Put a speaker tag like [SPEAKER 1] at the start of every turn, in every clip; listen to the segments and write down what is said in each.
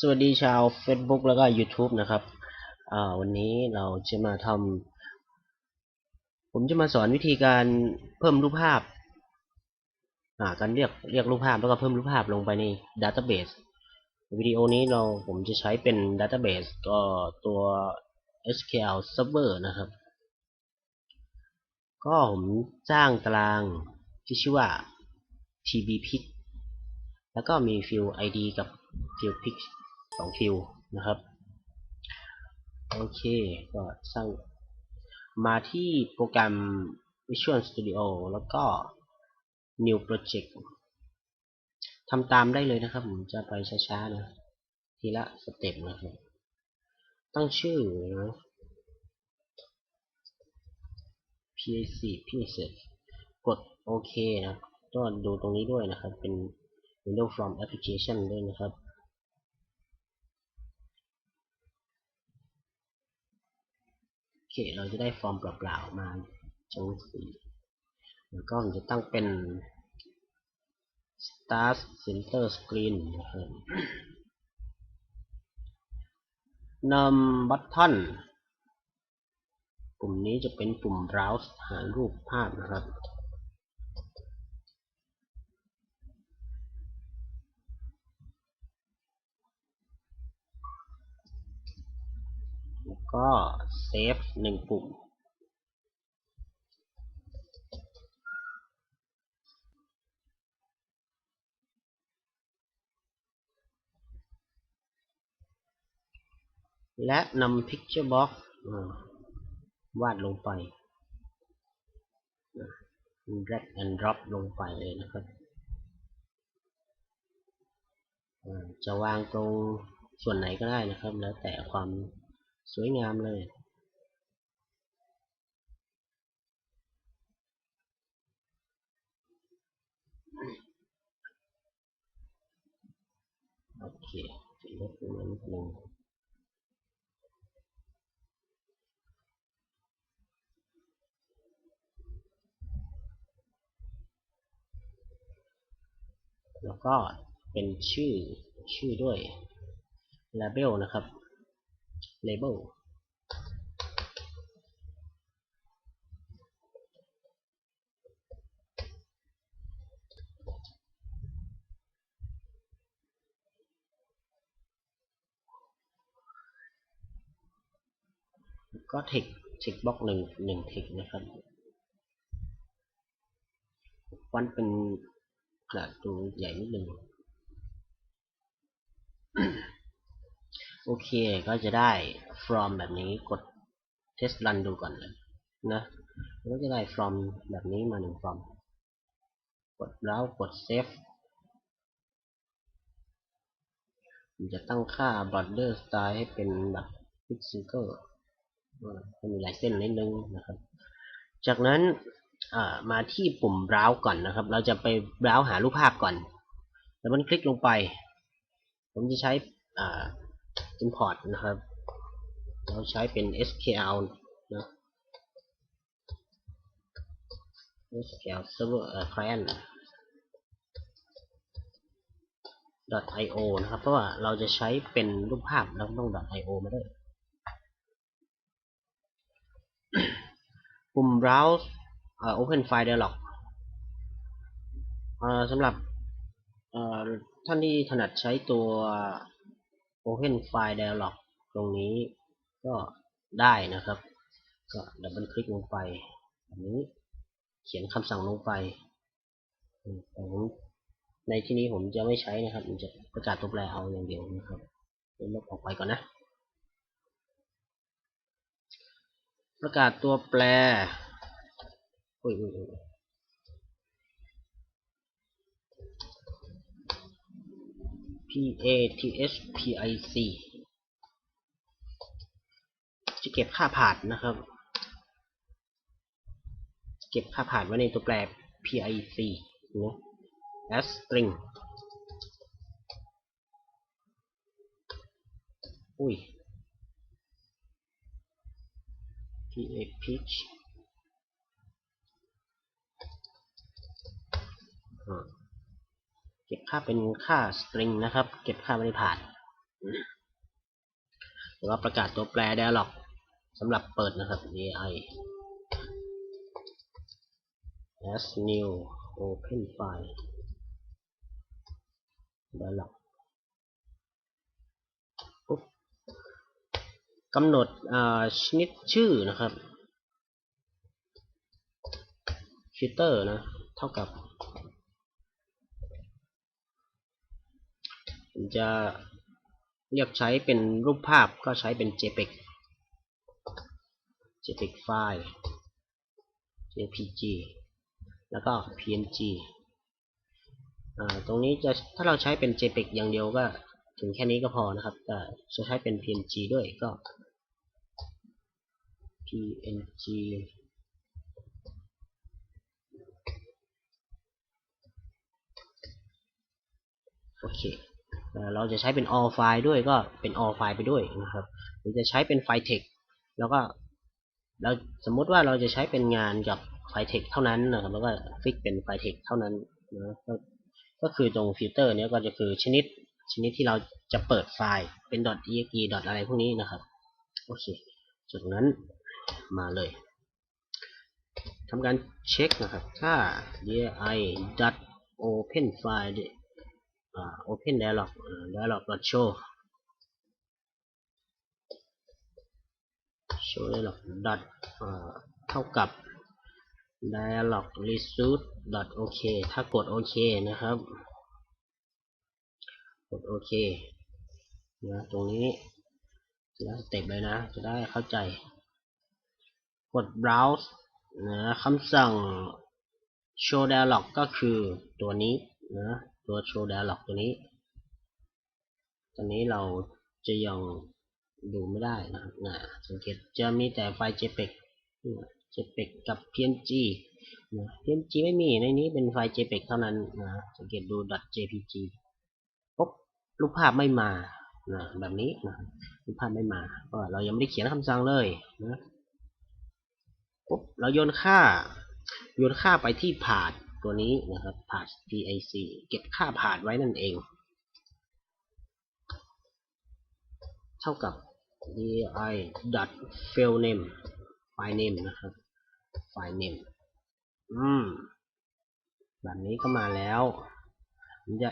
[SPEAKER 1] สวัสดีชาว Facebook แล้วก็ YouTube นะครับวันนี้เราจะมาทำผมจะมาสอนวิธีการเพิ่มรูปภาพาการเรียกเรียกรูปภาพแล้วก็เพิ่มรูปภาพลงไปใน Database วิดีโอนี้เราผมจะใช้เป็น Database ก็ตัว SQL Server นะครับ ก็ผมสร้างตารางที่ชื่อว่า tbpic แล้วก็มีฟิล id กับฟิล pic สองฟิลนะครับ โอเค ก็สร้างมาที่โปรแกรม Visual Studio แล้วก็ New Project ทำตามได้เลยนะครับ ผมจะไปช้าๆนะ ทีละสเต็ปนะครับ ตั้งชื่อนะ PAC PAC กดโอเคนะก็ดูตรงนี้ด้วยนะครับ เป็น Windows from Application ด้วยนะครับ โอ เค เราจะได้ฟอร์มเปล่าๆมาจังสีแล้วก็จะตั้งเป็น Start Center Screen นะครับนำบัตทันปุ่มนี้จะเป็นปุ่ม browse หารูปภาพนะครับ ก็ save หนึ่งปุ่ม และนำ picture box วาดลงไป drag and drop ลงไปเลยนะครับ จะวางตรงส่วนไหนก็ได้นะครับ แล้วแต่ความ สวยงามเลย โอเคจะลดมันนิดนึงแล้วก็เป็นชื่อชื่อด้วย label นะครับ label ก็เทคเทคบล็อกหนึ่งหนึ่งเทคนะครับ วันเป็นขนาดตัวใหญ่นิดนึง โอเคก็จะได้ from แบบนี้กด test run ดูก่อนเลยนะก็จะได้ from แบบนี้มาหนึ่ง from กดแล้วกด save ผมจะตั้งค่า border style ให้เป็นแบบ pixel ให้มีลายเส้นนิดนึงนะครับ จากนั้นมาที่ปุ่ม browse ก่อนนะครับ เราจะไป browse หารูปภาพก่อน แล้วมันคลิกลงไป ผมจะใช้ import นะครับ เราใช้เป็น SQL นะ SQL server client .io นะครับ เพราะว่าเราจะใช้เป็นรูปภาพแล้วต้อง .io มาด้วยปุ่ม browse open file dialog สำหรับท่านที่ถนัดใช้ตัว open file dialog ตรงนี้ก็ได้นะครับ ก็ดับเบิลคลิกลงไปแบบนี้เขียนคำสั่งลงไปในที่นี้ผมจะไม่ใช้นะครับผมจะประกาศตัวแปรเอาอย่างเดียวนะครับลบออกไปก่อนนะ ประกาศตัวแปรอุ้ยอุ้ย p a t h p i c จะเก็บค่าผ่านนะครับ เก็บค่าผ่านไว้ในตัวแปร pic นะ as string อุ้ย pa pitch เก็บค่าเป็นค่า string นะครับ เก็บค่าไม่ได้ผ่านแล้วก็ประกาศตัวแปร dialog สำหรับเปิดนะครับ AI as new open file dialog ปุ๊บกำหนดชนิดชื่อนะครับ filter นะ เท่ากับ ผม จะเรียกใช้เป็นรูปภาพก็ใช้เป็น JPEG JPEG ไฟล์ JPG แล้วก็ PNG อ่าตรงนี้จะถ้าเราใช้เป็น JPEG อย่างเดียวก็ถึงแค่นี้ก็พอนะครับแต่จะใช้เป็น PNG ด้วยก็ PNG โอเค เราจะใช้เป็น all file ด้วยก็เป็น all file ไปด้วยนะครับ หรือจะใช้เป็นไฟล์ text แล้วก็เราสมมุติว่าเราจะใช้เป็นงานกับไฟล์ text เท่านั้นนะครับ แล้วก็ฟิกเป็นไฟล์ text เท่านั้นนะก็ก็คือตรงฟิลเตอร์เนี้ยก็จะคือชนิดชนิดที่เราจะเปิดไฟล์เป็น .exe อะไรพวกนี้นะครับโอเคจากนั้นมาเลยทำการเช็คนะครับ ถ้า di open file open dialog dialog dot show show dialog dot เท่ากับ dialog result dot ok ถ้ากดโอเคนะครับ กดโอเคนะตรงนี้จะได้สเต็ปเลยนะ จะได้เข้าใจ กด browse นะคำสั่ง show dialog ก็คือตัวนี้นะ ตัว show dialog ตัวนี้ ตอนนี้เราจะยังดูไม่ได้นะครับนะสังเกตจะมีแต่ไฟล์ JPEG JPEG กับ PNG นะ PNG ไม่มีในนี้เป็นไฟล์ JPEG เท่านั้นนะสังเกตดู .jpg ปุ๊บรูปภาพไม่มานะแบบนี้นะรูปภาพไม่มาเพราะเรายังไม่ได้เขียนคำสั่งเลยนะปุ๊บเราโยนค่าโยนค่าไปที่ผาด ตัวนี้นะครับผาด PIC เก็บค่าผาดไว้นั่นเอง เท่ากับ di dot file name file name นะครับ file name อืม แบบนี้ก็มาแล้วผมจะ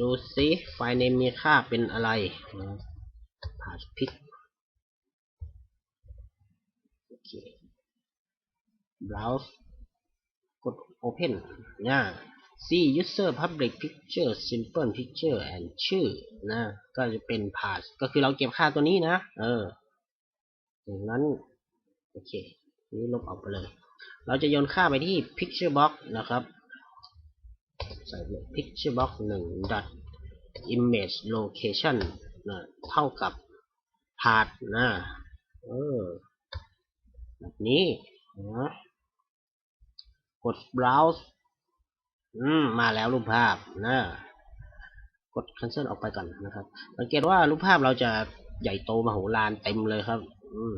[SPEAKER 1] ดูซิไฟล์ name มีค่าเป็นอะไรนะผ่าพิกโอเค browse open นะ see user public picture simple picture and ชื่อนะ ก็จะเป็น pass ก็คือเราเก็บค่าตัวนี้นะ เออจากนั้น โอเค นี้ลบออกไปเลย เราจะโยนค่าไปที่ picture box นะครับ ใส่ picture box 1 dot image location นะเท่ากับ path นะ เออ แบบนี้นะ ด browse อืมมาแล้วรูปภาพนะกด cancel ออกไปก่อนนะครับ สังเกตว่ารูปภาพเราจะใหญ่โตมโหฬารเต็มเลยครับ อืม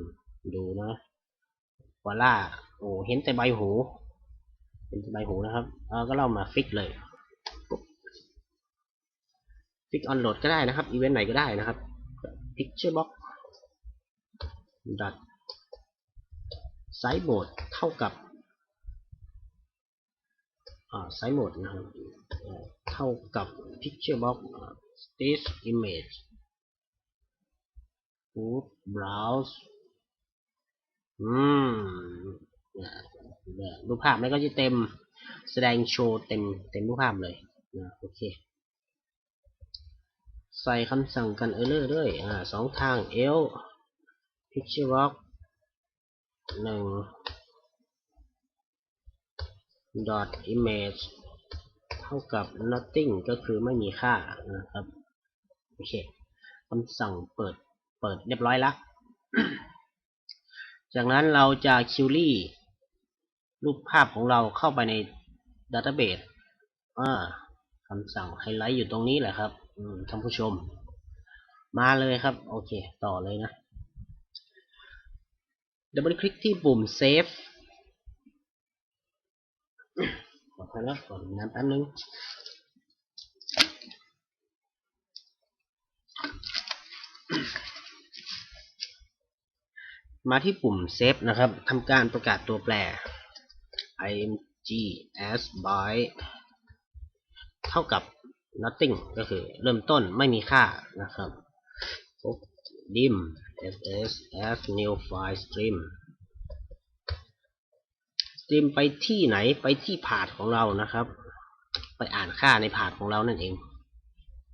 [SPEAKER 1] ดูนะวอล่าโอ้เห็นแต่ใบหูเห็นแต่ใบหูนะครับเออก็เรามาฟิกเลยฟิกออนโหลดก็ได้นะครับอีเวนต์ไหนก็ได้นะครับ picture box dot size mode เท่ากับ อ่า size mode นะครับเท่ากับ picture box stage image good browse อืมรูปภาพมันก็จะเต็มแสดงโชว์เต็มเต็มรูปภาพเลยนะโอเค ใส่คำสั่งกันเออร์เลอร์ด้วยอ่าสองทาง l picture box หนึ่ง dot image เท่ากับ nothing ก็คือไม่มีค่านะครับ โอเคคำสั่งเปิด เปิดเรียบร้อยแล้วจากนั้นเราจะคิวรี่รูปภาพของเราเข้าไปในดัตเตอร์เบสคำสั่งไฮไลท์อยู่ตรงนี้แหละครับท่านผู้ชม มาเลยครับ โอเค ต่อเลยนะดับเบิลคลิกที่ปุ่ม Save ขอโทษนะขอน้ำแป๊บนึงมาที่ปุ่ม Save นะครับทำการประกาศตัวแปร IMGs_byte เท่ากับ nothing ก็คือเริ่มต้นไม่มีค่านะครับปุ๊บ dim ss as new file stream stream ไปที่ไหนไปที่พาธของเรานะครับ ไปอ่านค่าในพาธของเรานั่นเอง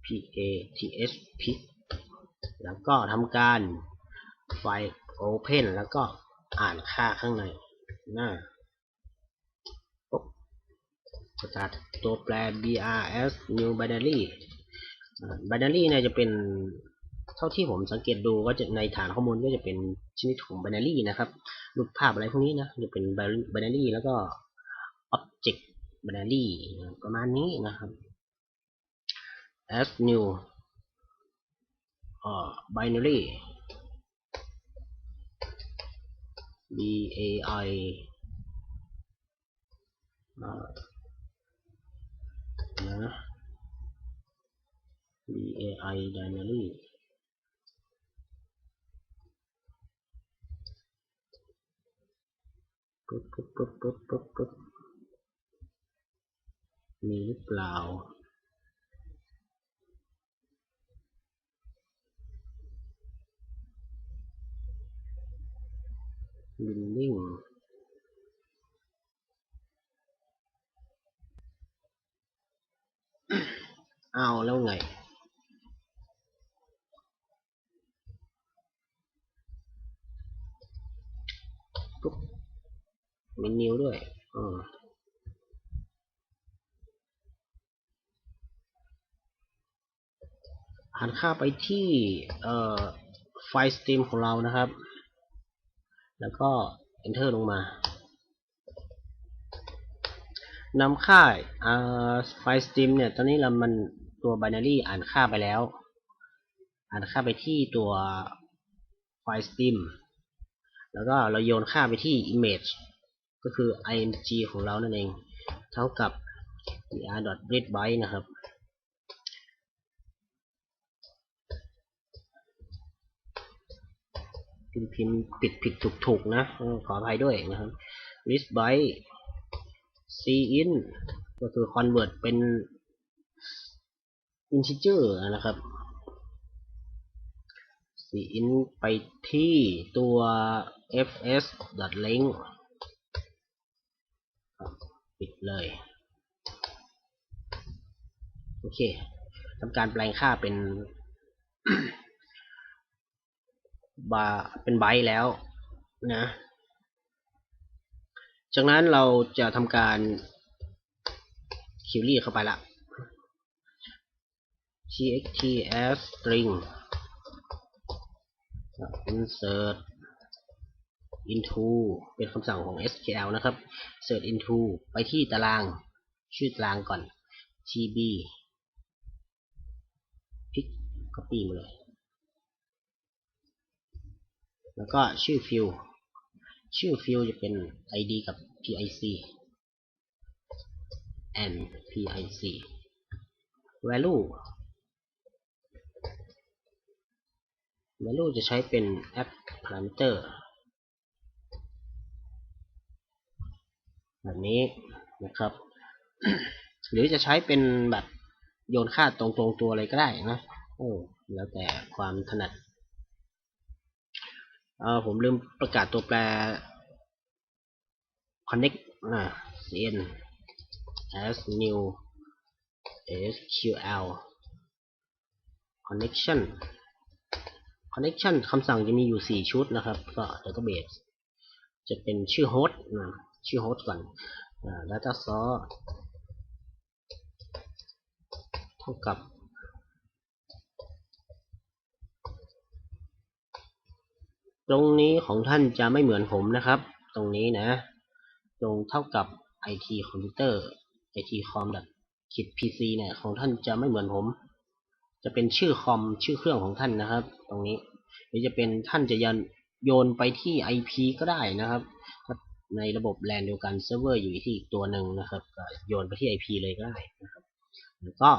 [SPEAKER 1] p a t h pick แล้วก็ทำการไฟ open แล้วก็อ่านค่าข้างในหน้าปุ๊บประกาศตัวแปร brs new binary binary เนี่ยจะเป็น เท่าที่ผมสังเกตดูก็จะในฐานข้อมูลก็จะเป็นชนิดของ binary นะครับ รูปภาพอะไรพวกนี้นะจะเป็น binary แล้วก็ object binary ประมาณนี้นะครับ as new อ่า binary b a i นะ b a i binary ปึ๊บปึ๊บปึ๊บปึ๊บปึ๊บปึ๊บมีหรือเปล่า บิลลิ่งเอาแล้วไงปุ๊บ มีนิ้วด้วยออหันค่าไปที่ไฟล์สตรีมของเรานะครับ แล้วก็ enter ลงมานำค่าไฟล์สตรีมเนี่ย ตอนนี้เรามันตัว binary อ่านค่าไปแล้ว อ่านค่าไปที่ตัวไฟล์สตรีมแล้วก็เราโยนค่าไปที่ image ก็คือ img ของเรานั่นเอง เท่ากับ br.readbyte นะครับ พิมพ์พิมพ์ผิดผิดถูกถูกนะ ขออภัยด้วยนะครับ list byte cin ก็คือ convert เป็น integer นะครับ cin ไปที่ตัว fs length ปิดเลยโอเคทำการแปลงค่าเป็นบาเป็นไบต์แล้วนะ จากนั้นเราจะทำการคิวรี่เข้าไปละ txt s string insert into เป็นคำสั่งของ SQL นะครับ insert into ไปที่ตาราง ชื่อตารางก่อน tb pick copy มาเลย แล้วก็ชื่อฟิลชื่อฟิลจะเป็น id กับ pic and pic value value จะใช้เป็น add parameter แบบนี้นะครับ หรือจะใช้เป็นแบบโยนค่าตรงๆตัวอะไรก็ได้นะโอ้แล้วแต่ความถนัดเออผมลืมประกาศตัวแปร connect อ่า cn as new sql connection connection คำสั่งจะมีอยู่ 4 ชุดนะครับ ก็ database จะเป็นชื่อโฮสต์นะ ชื่อโฮสต์ก่อนอ่า data source เท่ากับตรงนี้ของท่านจะไม่เหมือนผมนะครับ ตรงนี้นะ ตรงเท่ากับ IT computer IT com ขีด PC เนี่ย ของท่านจะไม่เหมือนผม จะเป็นชื่อคอมชื่อเครื่องของท่านนะครับ ตรงนี้ หรือจะเป็นท่านจะยันโยนไปที่ IP ก็ได้นะครับ ในระบบแลนเดียวกันเซิร์ฟเวอร์อยู่ที่อีกตัวหนึ่งนะครับก็โยนไปที่ IP เลยก็ได้นะครับแล้วก็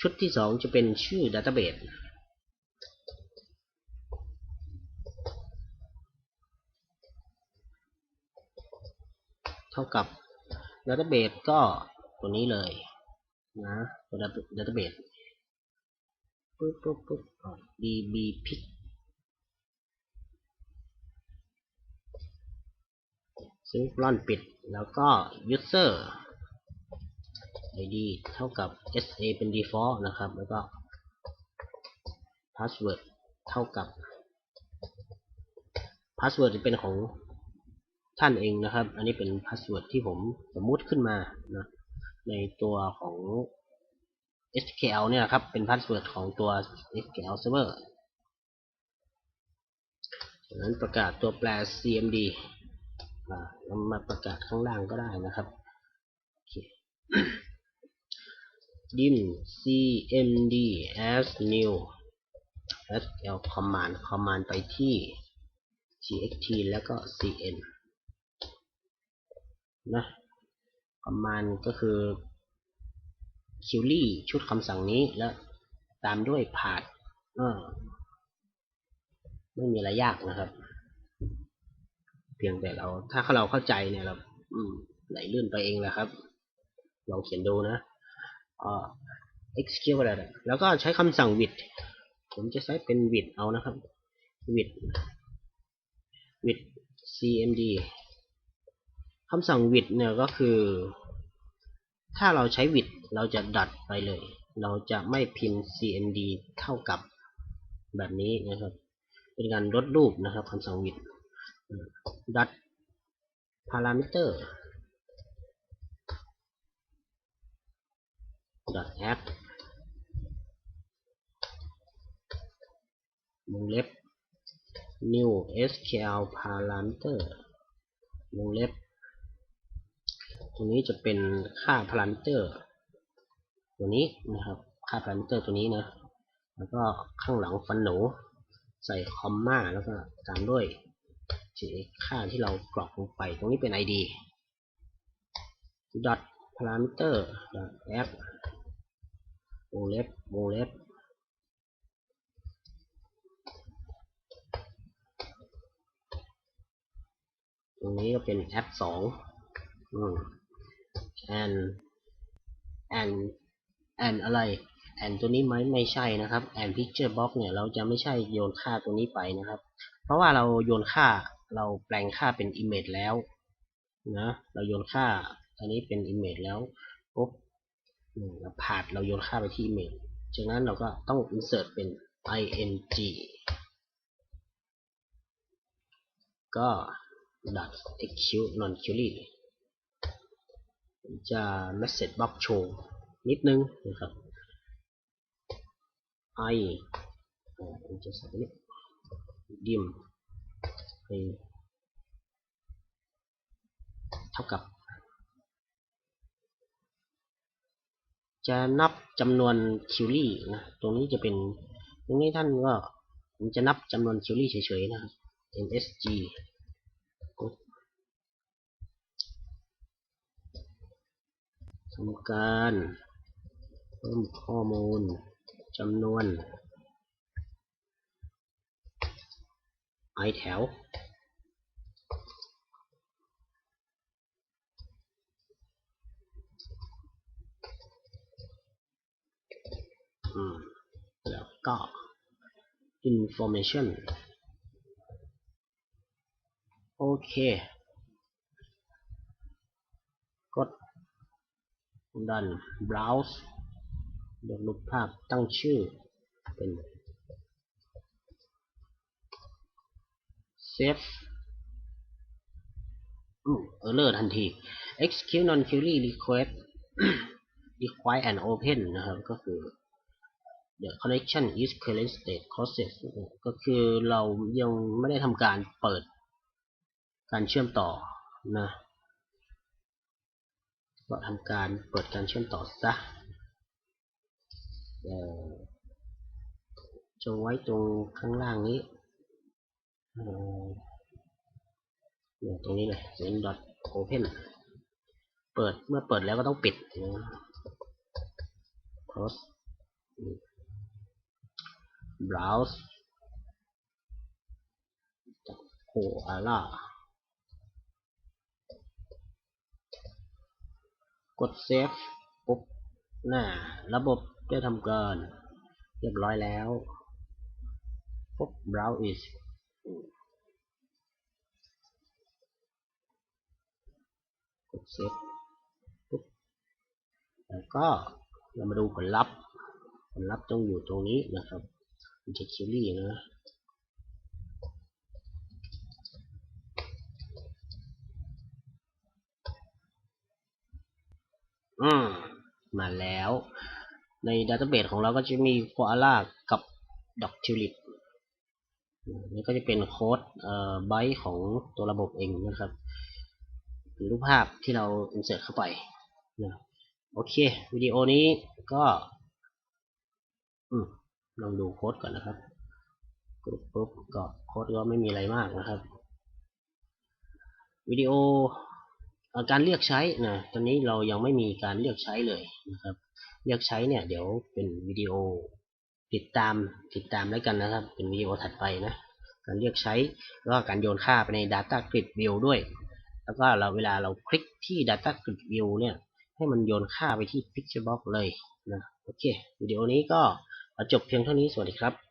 [SPEAKER 1] ชุดที่ 2 จะเป็นชื่อดัตเตอร์เบดเท่ากับดัตเตอร์เบดก็ตัวนี้เลยนะตัวดัตเตอร์เบดปุ๊บปุ๊บปุ๊บ db pick ซึ่งปล้อนปิด แล้วก็ user id เท่ากับ sa เป็น default นะครับ แล้วก็ password เท่ากับ password จะเป็นของท่านเองนะครับ อันนี้เป็น password ที่ผมสมมุติขึ้นมานะในตัวของ SQL เนี่ยครับ เป็น password ของตัว SQL server จากนั้นประกาศตัวแปร cmd อ่าเรามาประกาศข้างล่างก็ได้นะครับ dim cmd as new s l command command ไปที่ txt แล้วก็ cn นะ command ก็คือ query ชุดคำสั่งนี้แล้วตามด้วย path ไม่มีอะไรยากนะครับ เพียงแต่เรา ถ้าเราเข้าใจเนี่ยเราไหลลื่นไปเองแหละครับ ลองเขียนดูนะอ่า execute อะไรแล้วก็ใช้คำสั่ง with ผมจะใช้เป็น with เอานะครับ with with cmd คำสั่ง with เนี่ยก็คือ ถ้าเราใช้ with เราจะดัดไปเลย เราจะไม่พิมพ์ cmd เท่ากับแบบนี้นะครับ เป็นการลดรูปนะครับคำสั่ง with dot parameter dot add วงเล็บ new sql parameter วงเล็บ ตรงนี้จะเป็นค่า parameter ตัวนี้นะครับ ค่า parameter ตัวนี้นะ แล้วก็ข้างหลังฟันหนู ใส่คอมมาแล้วก็ตามด้วย ค่าที่เรากรอกลงไป ตรงนี้เป็น id dot parameter dot add วงเล็บวงเล็บตรงนี้ก็เป็นแอปสอง and and and อะไร and ตัวนี้ไม่ไม่ใช่นะครับ and picture box เนี่ยเราจะไม่ใช่โยนค่าตัวนี้ไปนะครับ เพราะว่าเราโยนค่า เราแปลงค่าเป็น image แล้วนะ เราโยนค่าอันนี้เป็น image แล้วปุ๊บเราพาเราโยนค่าไปที่ image จากนั้นเราก็ต้อง insert เป็น ing ก็ dot execute non query จะ message box show นิดนึงนะครับ i จะใส่นี้ dim เท่ากับ จะนับจำนวนคิวรี่นะ ตรงนี้จะเป็น ตรงนี้ท่านก็ผมจะนับจำนวนคิวรี่เฉยๆนะครับ msg ทำการเพิ่มข้อมูลจำนวน i แถวอืมแล้วก็ information โอเค กด ดัน browse เลือกรูปภาพตั้งชื่อเป็น save เออเลอร์ทันที execute non query request require and open นะครับ ก็คือ the connection is current state process ก็คือเรายังไม่ได้ทำการเปิดการเชื่อมต่อนะก็ทำการเปิดการเชื่อมต่อซะจงไว้ตรงข้างล่างนี้ เนี่ตรงนี้เลย len dot open เปิดเมื่อเปิดแล้วก็ต้องปิดนะ close browse โคอาล่ากดเซฟปุ๊บน่ะระบบได้ทำการเรียบร้อยแล้วปุ๊บ browse is กดเซฟปุ๊บแล้วก็เรามาดูผลลัพธ์ ผลลัพธ์ต้องอยู่ตรงนี้นะครับมันจะคิวรี่นะอืมมาแล้ว ในดัตเตอร์เบสของเราก็จะมีโคอาล่ากับดอกทิวลิป นี่ก็จะเป็นโค้ดเอ่อไบต์ของตัวระบบเองนะครับเป็นรูปภาพที่เรา insert เข้าไปนะโอเค วิดีโอนี้ก็อลองดูโค้ดก่อนนะครับกดปุ๊บก็โค้ดก็ไม่มีอะไรมากนะครับ วิดีโอการเรียกใช้นะตอนนี้เรายังไม่มีการเรียกใช้เลยนะครับเรียกใช้เนี่ยเดี๋ยวเป็นวิดีโอ ติดตามติดตามแล้วกันนะครับ เป็นวิดีโอถัดไปนะการเรียกใช้แล้วก็การโยนค่าไปใน Data Grid View ด้วย แล้วก็เราเวลาเราคลิกที่ Data Grid View เนี่ยให้มันโยนค่าไปที่ Picture Box เลยนะโอเควิดีโอนี้ก็จบเพียงเท่านี้สวัสดีครับ